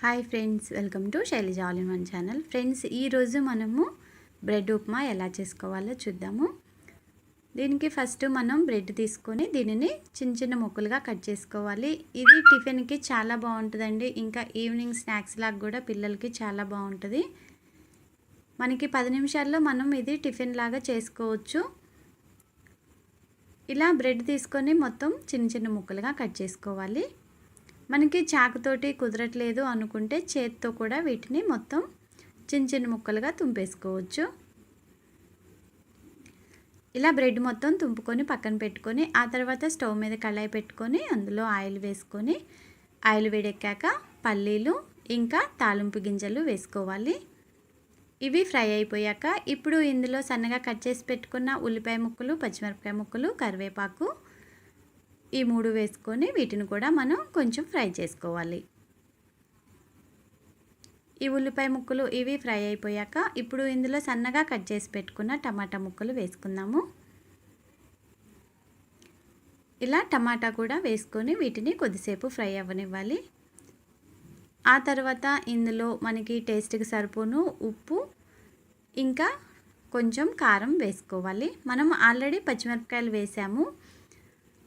Hi friends welcome to Shailaja all in one channel. Friends ఈరోజు మనము bread upma ఎలా చేసుకోవాలో చూద్దాము. దీనికి ఫస్ట్ మనం బ్రెడ్ తీసుకొని దీనిని చిన్న చిన్న ముక్కలుగా కట్ చేసుకోవాలి. ఇది టిఫిన్కి చాలా బాగుంటుందండి. ఇంకా ఈవినింగ్ స్నాక్స్ లాగా కూడా పిల్లలకి చాలా బాగుంటుంది. మనకి పది నిమిషాల్లో మనం ఇది టిఫిన్ లాగా చేసుకోవచ్చు. ఇలా బ్రెడ్ తీసుకొని మొత్తం చిన్న చిన్న ముక్కలుగా కట్ చేసుకోవాలి. మనకి చాకుతోటి కుదరట్లేదు అనుకుంటే చేతితో కూడా వీటిని మొత్తం చిన్న చిన్న ముక్కలుగా తుంపేసుకోవచ్చు. ఇలా బ్రెడ్ మొత్తం తుంపుకొని పక్కన పెట్టుకొని ఆ తర్వాత స్టవ్ మీద కళాయి పెట్టుకొని అందులో ఆయిల్ వేసుకొని ఆయిల్ వేడెక్కాక పల్లీలు ఇంకా తాలింపు గింజలు వేసుకోవాలి. ఇవి ఫ్రై అయిపోయాక ఇప్పుడు ఇందులో సన్నగా కట్ చేసి పెట్టుకున్న ఉల్లిపాయ ముక్కలు పచ్చిమిరపకాయ ముక్కలు కరివేపాకు ఈ మూడు వేసుకొని వీటిని కూడా మనం కొంచెం ఫ్రై చేసుకోవాలి. ఈ ఉల్లిపాయ ముక్కలు ఇవి ఫ్రై అయిపోయాక ఇప్పుడు ఇందులో సన్నగా కట్ చేసి పెట్టుకున్న టమాటా ముక్కలు వేసుకుందాము. ఇలా టమాటా కూడా వేసుకొని వీటిని కొద్దిసేపు ఫ్రై అవ్వనివ్వాలి. ఆ తర్వాత ఇందులో మనకి టేస్ట్కి సరిపోను ఉప్పు ఇంకా కొంచెం కారం వేసుకోవాలి. మనం ఆల్రెడీ పచ్చిమిరపకాయలు వేసాము.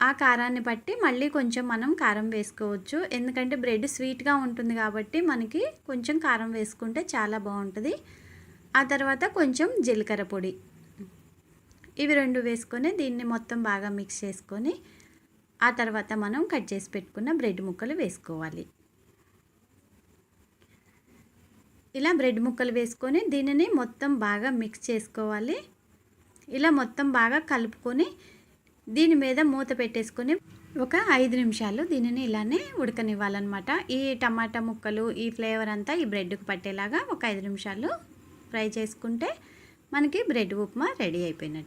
ఆ కారాన్ని బట్టి మళ్ళీ కొంచెం మనం కారం వేసుకోవచ్చు. ఎందుకంటే బ్రెడ్ స్వీట్గా ఉంటుంది కాబట్టి మనకి కొంచెం కారం వేసుకుంటే చాలా బాగుంటుంది. ఆ తర్వాత కొంచెం జీలకర్ర పొడి. ఇవి రెండు వేసుకొని దీన్ని మొత్తం బాగా మిక్స్ చేసుకొని ఆ తర్వాత మనం కట్ చేసి పెట్టుకున్న బ్రెడ్ ముక్కలు వేసుకోవాలి. ఇలా బ్రెడ్ ముక్కలు వేసుకొని దీనిని మొత్తం బాగా మిక్స్ చేసుకోవాలి. ఇలా మొత్తం బాగా కలుపుకొని దీని మీద మూత పెట్టేసుకొని ఒక ఐదు నిమిషాలు దీనిని ఇలానే ఉడకనివ్వాలన్నమాట. ఈ టమాటా ముక్కలు ఈ ఫ్లేవర్ అంతా ఈ బ్రెడ్కి పట్టేలాగా ఒక ఐదు నిమిషాలు ఫ్రై చేసుకుంటే మనకి బ్రెడ్ ఉప్మా రెడీ అయిపోయినట్టు.